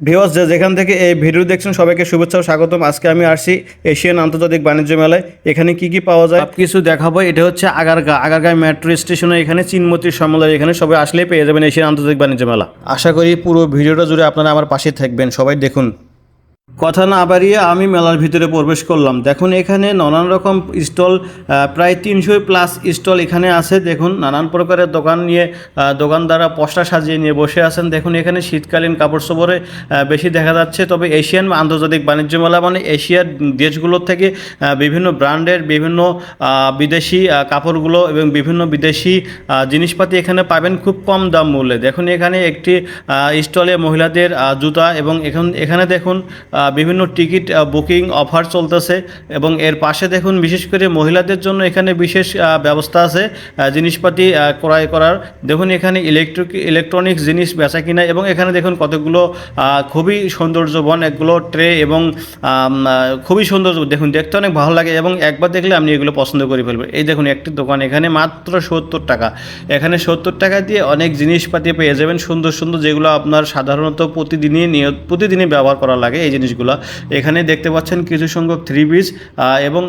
ভিওয়াস যে যেখান থেকে এই ভিডিও দেখছেন সবাইকে শুভেচ্ছা ও স্বাগতম। আজকে আমি আসছি এশিয়ান আন্তর্জাতিক বাণিজ্য মেলায়। এখানে কি কি পাওয়া যায়? সব কিছু দেখাবো। এটা হচ্ছে আগারগা আগারগা মেট্রো স্টেশনে এখানে চিনমতির সম্মেলন এখানে সবাই আসলে পেয়ে যাবেন এশিয়ান আন্তর্জাতিক বাণিজ্য মেলা। আশা করি পুরো ভিডিওটা জুড়ে আপনারা আমার পাশে থাকবেন। সবাই দেখুন। কথা না বাড়িয়ে আমি মেলার ভিতরে প্রবেশ করলাম। দেখুন, এখানে নানান রকম স্টল প্রায় তিনশো প্লাস স্টল এখানে আছে। দেখুন, নানান প্রকারের দোকান নিয়ে দোকানদাররা পশরা সাজিয়ে নিয়ে বসে আছেন। দেখুন, এখানে শীতকালীন কাপড় চোপড়ে বেশি দেখা যাচ্ছে। তবে এশিয়ান আন্তর্জাতিক বাণিজ্য মেলা মানে এশিয়ার দেশগুলোর থেকে বিভিন্ন ব্র্যান্ডের বিভিন্ন বিদেশি কাপড়গুলো এবং বিভিন্ন বিদেশি জিনিসপাতি এখানে পাবেন খুব কম দাম মূল্যে। দেখুন, এখানে একটি স্টলে মহিলাদের জুতা এবং এখন, এখানে দেখুন বিভিন্ন টিকিট বুকিং, অফার চলতেছে এবং এর পাশে দেখুন বিশেষ করে মহিলাদের জন্য এখানে বিশেষ ব্যবস্থা আছে জিনিসপাতি ক্রয় করার। দেখুন এখানে ইলেকট্রিক ইলেকট্রনিক্স জিনিস বেচা কিনা এবং এখানে দেখুন কতগুলো খুবই সৌন্দর্যবন একগুলো ট্রে এবং খুবই সুন্দর দেখুন দেখতে অনেক ভালো লাগে এবং একবার দেখলে আপনি এগুলো পছন্দ করে ফেলবেন এই দেখুন একটি দোকান, এখানে মাত্র সত্তর টাকা। এখানে সত্তর টাকা দিয়ে অনেক জিনিসপাতি পেয়ে যাবেন সুন্দর সুন্দর যেগুলো আপনার সাধারণত প্রতিদিনই নিয়ত, প্রতিদিনই ব্যবহার করা লাগে এই জিনিসগুলো। এখানে দেখতে পাচ্ছেন কিছু সংখ্যক থ্রি পিস এবং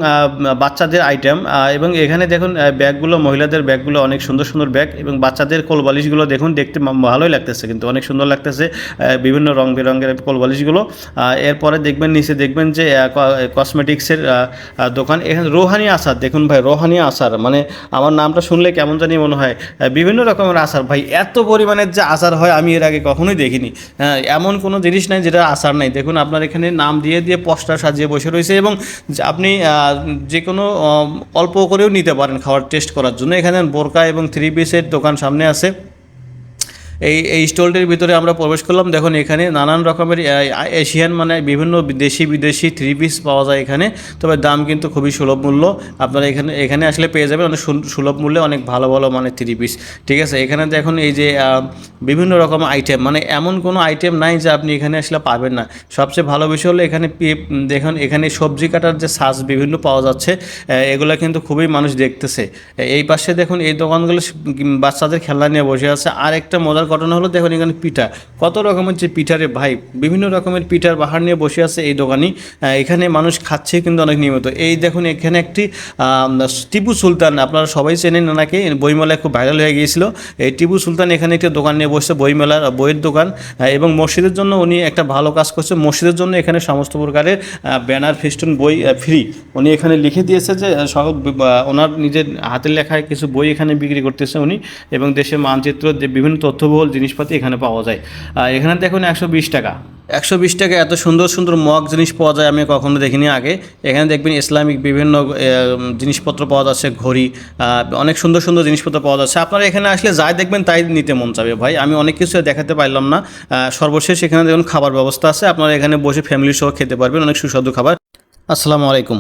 বাচ্চাদের আইটেম এবং এখানে দেখুন ব্যাগগুলো, মহিলাদের ব্যাগগুলো অনেক সুন্দর সুন্দর ব্যাগ, এবং বাচ্চাদের কোলবালিশগুলো দেখুন, দেখতে ভালোই লাগতেছে কিন্তু, অনেক সুন্দর লাগতেছে বিভিন্ন রং বেরঙের কোলবালিশগুলো। এরপরে দেখবেন, নিচে দেখবেন যে কসমেটিক্সের দোকান। এখানে রোহানি আচার দেখুন ভাই, রোহানি আচার মানে আমার নামটা শুনলে কেমন জানি মনে হয় বিভিন্ন রকমের আচার ভাই, এত পরিমাণের যে আচার হয়, আমি এর আগে কখনোই দেখিনি। এমন কোনো জিনিস নাই যেটা আচার নাই। দেখুন, আপনার এখানে নাম দিয়ে দিয়ে পস্টার সাজিয়ে বসে রয়েছে এবং আপনি যে কোনো অল্প করেও নিতে পারেন খাওয়ার টেস্ট করার জন্য। এখানে বোরকা এবং থ্রি পিসের দোকান সামনে আছে। এই এই স্টলটির ভিতরে আমরা প্রবেশ করলাম। দেখুন, এখানে নানান রকমের এশিয়ান মানে বিভিন্ন দেশি বিদেশি থ্রি পিস পাওয়া যায় এখানে। তবে দাম কিন্তু খুবই সুলভ মূল্য। আপনারা এখানে এখানে আসলে পেয়ে যাবেন অনেক সুল- সুলভ মূল্যে অনেক ভালো ভালো মানে থ্রি পিস ঠিক আছে? এখানে দেখুন, এই যে বিভিন্ন রকম আইটেম মানে এমন কোনো আইটেম নাই যে আপনি এখানে আসলে পাবেন না। সবচেয়ে ভালো বিষয় হলো এখানে দেখুন, এখানে সবজি কাটার যে সাজ বিভিন্ন পাওয়া যাচ্ছে এগুলো কিন্তু খুবই মানুষ দেখতেছে। এই পাশে দেখুন, এই দোকানগুলো বাচ্চাদের খেলনা নিয়ে বসে আছে। আর একটা মজার ঘটনা হলো দেখুন এখানে পিঠা। কত রকমের যে পিঠারে ভাই? বিভিন্ন রকমের পিঠার বাহার নিয়ে বসে আছে এই দোকানই আহ, এখানে মানুষ খাচ্ছে কিন্তু অনেক নিয়মিত। এই দেখুন এখানে একটি টিপু সুলতান আপনারা সবাই চেনেন ওনাকে বইমেলায় খুব ভাইরাল হয়ে গিয়েছিল। এই টিপু সুলতান এখানে একটি দোকান নিয়ে বসছে বইমেলার বইয়ের দোকান। এবং মসজিদের জন্য উনি একটা ভালো কাজ করছে। মসজিদের জন্য এখানে সমস্ত প্রকারের ব্যানার ফেস্টুন বই ফ্রি উনি এখানে লিখে দিয়েছে যে সব ওনার নিজের হাতের লেখায় কিছু বই এখানে বিক্রি করতেছে উনি। এবং দেশের মানচিত্র যে বিভিন্ন তথ্যবহুল জিনিসপাতি এখানে পাওয়া যায়। এখানে দেখুন একশো বিশ টাকা। একশো বিশ টাকা এত সুন্দর সুন্দর মগ জিনিস পাওয়া যায় আমি কখনো দেখিনি আগে। এখানে দেখবেন ইসলামিক বিভিন্ন জিনিসপত্র পাওয়া যাচ্ছে, ঘড়ি অনেক সুন্দর সুন্দর জিনিসপত্র পাওয়া যাচ্ছে। আপনারা এখানে আসলে যাই দেখবেন তাই নিতে মন চাবে ভাই। আমি অনেক কিছু দেখাতে পারলাম না। সর্বশেষ এখানে দেখুন খাবার ব্যবস্থা আছে। আপনারা এখানে বসে ফ্যামিলি সহ খেতে পারবেন, অনেক সুস্বাদু খাবার। আসসালামু আলাইকুম।